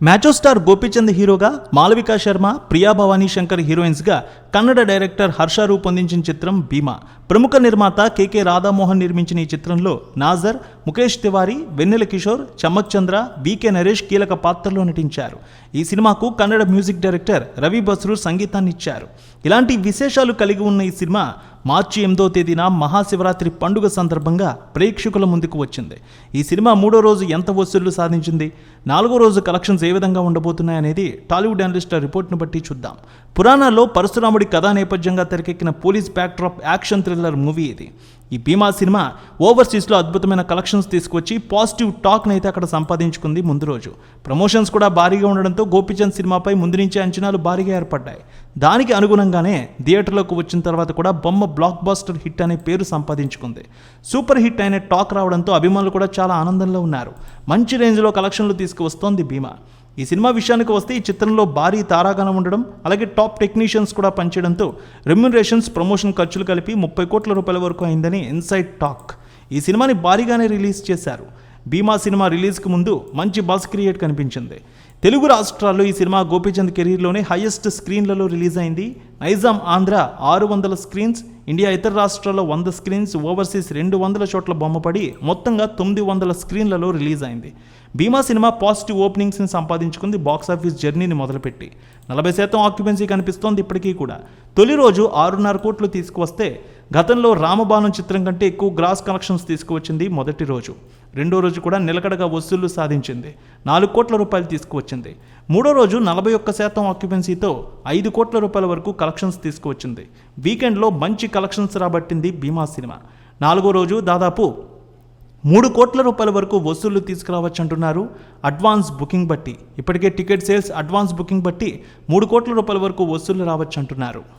మ్యాచో star Gopichand హీరోగా మాలవికా శర్మ ప్రియా భవానీ శంకర్ హీరోయిన్స్గా Kannada director Harsha రూపొందించిన చిత్రం భీమా. ప్రముఖ నిర్మాత కెకె రాధామోహన్ నిర్మించిన ఈ చిత్రంలో నాజర్ ముఖేష్ తివారీ వెన్నెల కిషోర్ చమ్మక్ చంద్ర వికే నరేష్ కీలక పాత్రలో నటించారు. ఈ సినిమాకు కన్నడ మ్యూజిక్ డైరెక్టర్ రవి బస్రు సంగీతాన్ని ఇచ్చారు ఇలాంటి విశేషాలు కలిగి ఉన్న ఈ సినిమా మార్చి ఎనిమిదో తేదీన మహాశివరాత్రి పండుగ సందర్భంగా ప్రేక్షకుల ముందుకు వచ్చింది. ఈ సినిమా మూడో రోజు ఎంత వసూళ్ళు సాధించింది? నాలుగో రోజు కలెక్షన్స్ ఏ విధంగా ఉండబోతున్నాయనేది టాలీవుడ్ అనలిస్ట్ రిపోర్ట్ను బట్టి చూద్దాం. పురాణాల్లో పరశురాముడి కథా నేపథ్యంగా తెరకెక్కిన police backdrop action thriller movie ఇది. ఈ భీమా సినిమా ఓవర్సీస్లో అద్భుతమైన కలెక్షన్స్ తీసుకొచ్చి పాజిటివ్ టాక్ని అయితే అక్కడ సంపాదించుకుంది ముందు రోజు. ప్రమోషన్స్ కూడా భారీగా ఉండడంతో గోపిచంద్ సినిమాపై ముందు నుంచే అంచనాలు భారీగా ఏర్పడ్డాయి. దానికి అనుగుణంగానే థియేటర్లోకి వచ్చిన తర్వాత కూడా బొమ్మ బ్లాక్ బాస్టర్ హిట్ అనే పేరు సంపాదించుకుంది. సూపర్ హిట్ అనే టాక్ రావడంతో అభిమానులు కూడా చాలా ఆనందంలో ఉన్నారు. మంచి రేంజ్లో కలెక్షన్లు తీసుకువస్తోంది భీమా. ఈ సినిమా విషయానికి వస్తే ఈ చిత్రంలో భారీ తారాగణం ఉండడం అలాగే టాప్ టెక్నీషియన్స్ కూడా పనిచేయడంతో రెమ్యునరేషన్స్ ప్రమోషన్ ఖర్చులు కలిపి ముప్పై కోట్ల రూపాయల వరకు అయిందని ఇన్సైడ్ టాక్. ఈ సినిమాని భారీగానే రిలీజ్ చేశారు. భీమా సినిమా రిలీజ్కి ముందు మంచి బస్ క్రియేట్ కనిపించింది. తెలుగు రాష్ట్రాల్లో ఈ సినిమా గోపీచంద్ కెరీర్లోనే హైయెస్ట్ స్క్రీన్లలో రిలీజ్ అయింది నైజాం ఆంధ్ర ఆరు వందల స్క్రీన్స్ ఇండియా ఇతర రాష్ట్రాల్లో వంద స్క్రీన్స్ ఓవర్సీస్ రెండు వందల చోట్ల బొమ్మపడి మొత్తంగా తొమ్మిది వందల స్క్రీన్లలో రిలీజ్ అయింది భీమా సినిమా పాజిటివ్ ఓపెనింగ్స్ని సంపాదించుకుంది బాక్స్ ఆఫీస్ జర్నీని మొదలుపెట్టి. నలభై శాతం ఆక్యుపెన్సీ కనిపిస్తోంది ఇప్పటికీ కూడా. తొలి రోజు ఆరున్నర కోట్లు తీసుకువస్తే గతంలో రామబాణం చిత్రం కంటే ఎక్కువ గ్రాస్ కలెక్షన్స్ తీసుకువచ్చింది మొదటి రోజు. రెండో రోజు కూడా నిలకడగా వసూళ్ళు సాధించింది. నాలుగు కోట్ల రూపాయలు తీసుకువచ్చింది. మూడో రోజు నలభై ఒక్క శాతం ఆక్యుపెన్సీతో ఐదు కోట్ల రూపాయల వరకు కలెక్షన్స్ తీసుకువచ్చింది. వీకెండ్లో మంచి కలెక్షన్స్ రాబట్టింది భీమా సినిమా. నాలుగో రోజు దాదాపు మూడు కోట్ల రూపాయల వరకు వసూళ్ళు తీసుకురావచ్చు అంటున్నారు అడ్వాన్స్ బుకింగ్ బట్టి. ఇప్పటికే టికెట్ సేల్స్ అడ్వాన్స్ బుకింగ్ బట్టి మూడు కోట్ల రూపాయల వరకు వసూళ్ళు రావచ్చు అంటున్నారు.